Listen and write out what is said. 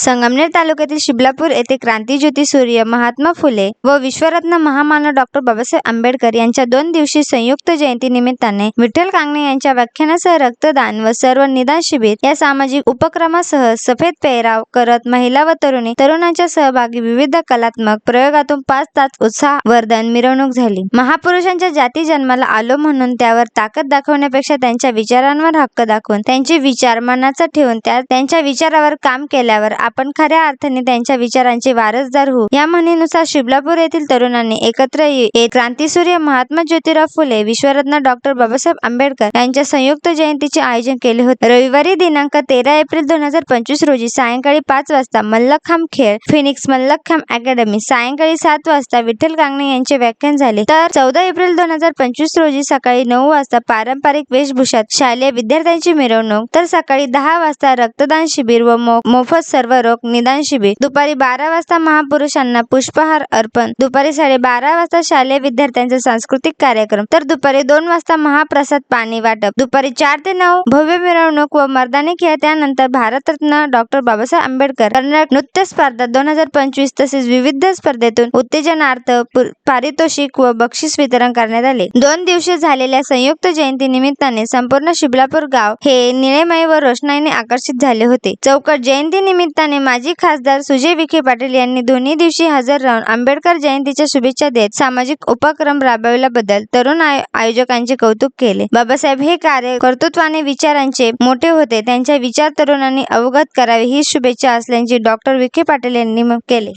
संगमनेर तालुक्यातील शिबलापूर येथे क्रांतीज्योती सूर्य महात्मा फुले व विश्वरत्न महामानव डॉक्टर बाबासाहेब आंबेडकर यांच्या दोन दिवशी संयुक्त जयंती निमित्ताने विठ्ठल कांगणे यांच्या व्याख्यानासह रक्तदान व सर्व निदान शिबिर या सामाजिक उपक्रमासह सफेद पेहराव करत महिला व तरुणी तरुणांच्या सहभागी विविध कलात्मक प्रयोगातून पाच तास उत्साह वर्धन मिरवणूक झाली. महापुरुषांच्या जाती जन्माला आलो म्हणून त्यावर ताकद दाखवण्यापेक्षा त्यांच्या विचारांवर हक्क दाखवून त्यांचे विचार मनाचा ठेवून त्या त्यांच्या विचारावर काम केल्यावर आपण खऱ्या अर्थाने त्यांच्या विचारांचे वारसदार होऊ या म्हणीनुसार शिबलापूर येथील तरुणांनी एकत्र येत क्रांतीसूर्य महात्मा ज्योतिराव फुले विश्वरत्न डॉक्टर बाबासाहेब आंबेडकर यांच्या संयुक्त जयंतीचे आयोजन केले होते. रविवारी दिनांक तेरा एप्रिल दोन हजार पंचवीस रोजी सायंकाळी पाच वाजता मल्लखांब खेळ फिनिक्स मल्लखांब अकॅडमी सायंकाळी सात वाजता विठ्ठल कांगणे यांचे व्याख्यान झाले. तर चौदा एप्रिल दोन हजार पंचवीस रोजी सकाळी नऊ वाजता पारंपरिक वेशभूषात शालेय विद्यार्थ्यांची मिरवणूक तर सकाळी दहा वाजता रक्तदान शिबिर व मो- मोफत सर्व कर्करोग निदान शिबिर. दुपारी बारा वाजता महापुरुषांना पुष्पहार अर्पण दुपारी साडेबारा वाजता शालेय विद्यार्थ्यांचा सांस्कृतिक कार्यक्रम तर दुपारी दोन वाजता महाप्रसाद पाणी वाटप. दुपारी चार ते नऊ भव्य मिरवणूक व मर्दानी खेळ त्यानंतर भारतरत्न डॉक्टर बाबासाहेब आंबेडकर कर्नाटक नृत्य स्पर्धा दोन हजार पंचवीस तसेच विविध स्पर्धेतून उत्तेजनार्थ पारितोषिक व बक्षीस वितरण करण्यात आले. दोन दिवशी झालेल्या संयुक्त जयंती निमित्ताने संपूर्ण शिबलापूर गाव हे निळेमय व रोषणाईने आकर्षित झाले होते. चौकट जयंती निमित्ताने माजी खासदार सुजय विखे पाटील यांनी दोन्ही दिवशी हजर राहून आंबेडकर जयंतीच्या शुभेच्छा देत सामाजिक उपक्रम राबविल्याबद्दल तरुण आय- आयोजकांचे कौतुक केले. बाबासाहेब हे कार्य कर्तृत्वाने विचारांचे मोठे होते. त्यांच्या विचार तरुणांनी अवगत करावे ही शुभेच्छा असल्याचे डॉक्टर विखे पाटील यांनी केले.